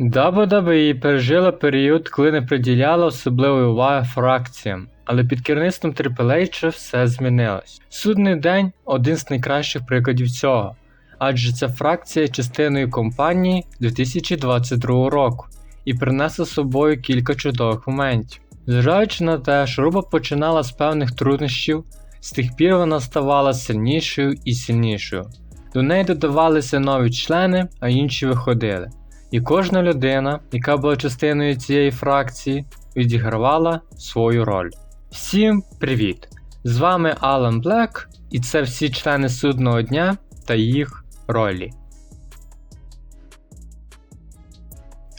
WWE пережила період, коли не приділяла особливої уваги фракціям, але під керівництвом Triple H все змінилось. Судний день один з найкращих прикладів цього, адже ця фракція є частиною компанії 2022 року і принесла з собою кілька чудових моментів. Зважаючи на те, що Руба починала з певних труднощів, з тих пір вона ставала сильнішою і сильнішою. До неї додавалися нові члени, а інші виходили. І кожна людина, яка була частиною цієї фракції, відігравала свою роль. Всім привіт! З вами Алан Блек, і це всі члени судного дня та їх ролі.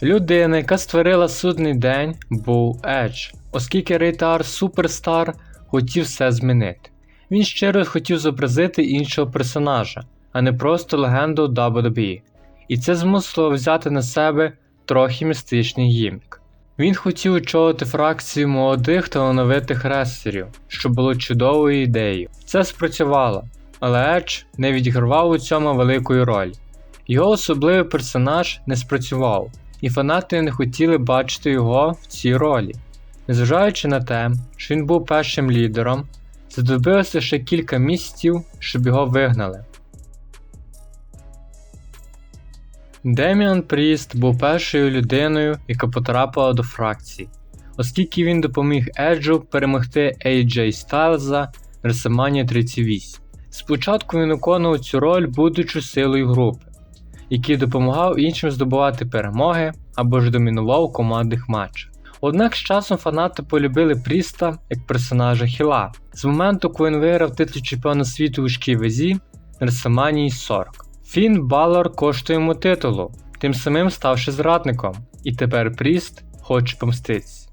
Людина, яка створила судний день, був Едж, оскільки Рейтар Суперстар хотів все змінити. Він щиро хотів зобразити іншого персонажа, а не просто легенду WWE, і це змусило взяти на себе трохи містичний гімік. Він хотів очолити фракцію молодих талановитих рестлерів, що було чудовою ідеєю. Це спрацювало, але Едж не відігравав у цьому великої ролі. Його особливий персонаж не спрацював, і фанати не хотіли бачити його в цій ролі. Незважаючи на те, що він був першим лідером, знадобилося ще кілька місяців, щоб його вигнали. Деміан Пріст був першою людиною, яка потрапила до фракції, оскільки він допоміг Еджу перемогти AJ Styles на WrestleMania 38. Спочатку він виконував цю роль, будучи силою групи, який допомагав іншим здобувати перемоги або ж домінував у командних матчах. Однак з часом фанати полюбили Пріста як персонажа Хіла з моменту, коли він виграв титул чемпіона світу у важкій вазі на WrestleMania 40. Фін Балор коштує йому титулу, тим самим ставши зрадником, і тепер Пріст хоче помститись.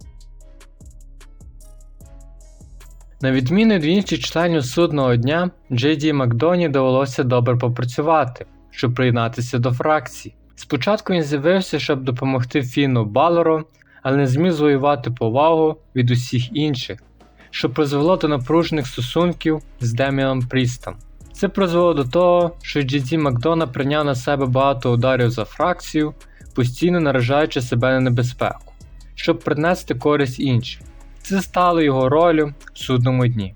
На відміну від інших членів судного дня, Джей Ді Макдоні довелося добре попрацювати, щоб приєднатися до фракції. Спочатку він з'явився, щоб допомогти Фіну Балору, але не зміг звоювати повагу від усіх інших, що призвело до напружених стосунків з Деміаном Прістом. Це призвело до того, що GD Макдона прийняв на себе багато ударів за фракцію, постійно наражаючи себе на небезпеку, щоб принести користь іншим. Це стало його ролью в судному дні.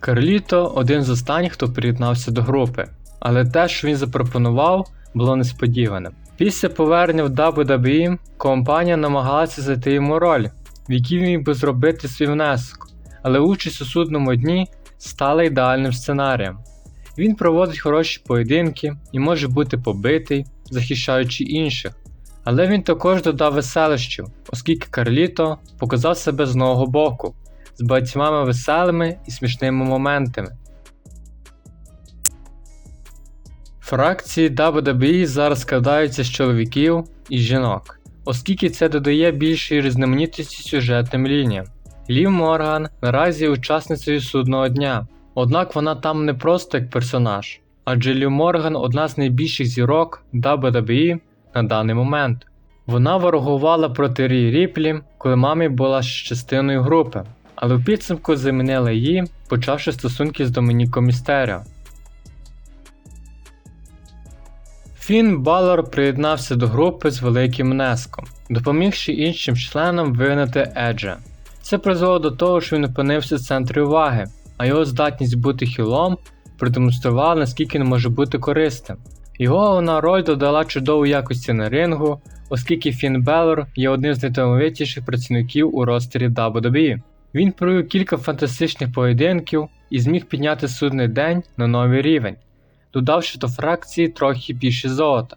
Карліто один з останніх, хто приєднався до групи, але те, що він запропонував, було несподіваним. Після повернення в WWE компанія намагалася зайти йому роль, в якій він міг би зробити свій внесок але участь у судному дні стала ідеальним сценарієм. Він проводить хороші поєдинки і може бути побитий, захищаючи інших. Але він також додав веселищів, оскільки Карліто показав себе з нового боку, з багатьма веселими і смішними моментами. Фракції WWE зараз складаються з чоловіків і жінок, оскільки це додає більшої різноманітності сюжетним лініям. Лів Морган наразі учасницею судного дня, однак вона там не просто як персонаж, адже Лів Морган одна з найбільших зірок WWE на даний момент. Вона ворогувала проти Рі Ріплі, коли мамі була частиною групи, але в підсумку замінила її, почавши стосунки з Домініком Містеріо. Фін Балор приєднався до групи з великим внеском, допомігши іншим членам вигнати Еджа. Це призвело до того, що він опинився в центрі уваги, а його здатність бути хілом продемонструвала, наскільки він може бути корисним. Його головна роль додала чудову якості на рингу, оскільки Фін Беллор є одним з найталановитіших працівників у ростері WWE. Він провів кілька фантастичних поєдинків і зміг підняти судний день на новий рівень, додавши до фракції трохи більше золота.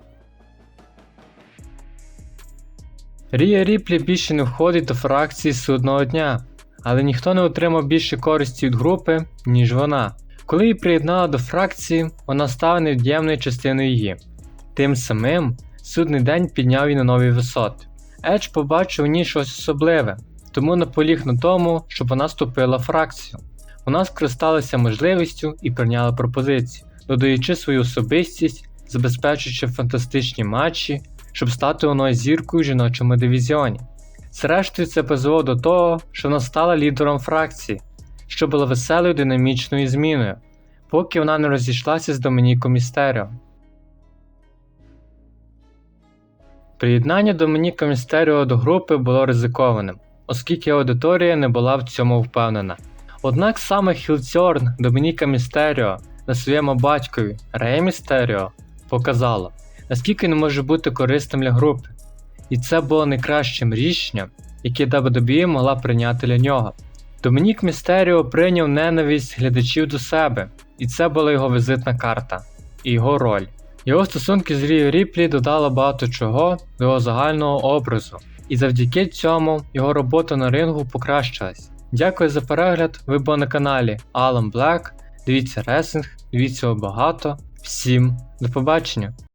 Рія Ріплі більше не входить до фракції судного дня, але ніхто не отримав більше користі від групи, ніж вона. Коли її приєднала до фракції, вона стала невід'ємною частиною її. Тим самим судний день підняв її на нові висоти. Едж побачив у ній щось особливе, тому наполіг на тому, щоб вона вступила в фракцію. Вона скористалася можливістю і прийняла пропозицію, додаючи свою особистість, забезпечуючи фантастичні матчі щоб стати оною зіркою в жіночому дивізіоні. Зрештою, це призвело до того, що вона стала лідером фракції, що була веселою динамічною зміною, поки вона не розійшлася з Домініком Містеріо. Приєднання Домініка Містеріо до групи було ризикованим, оскільки аудиторія не була в цьому впевнена. Однак саме Хілцьорн Домініка Містеріо на своєму батькові Рея Містеріо показало, наскільки не може бути корисним для групи. І це було найкращим рішенням, яке WWE могла прийняти для нього. Домінік Містеріо прийняв ненависть глядачів до себе, і це була його візитна карта і його роль. Його стосунки з Ріо Ріплі додали багато чого до його загального образу, і завдяки цьому його робота на рингу покращилась. Дякую за перегляд. Ви були на каналі Alan Black. Дивіться ресинг, дивіться його багато. Всім до побачення!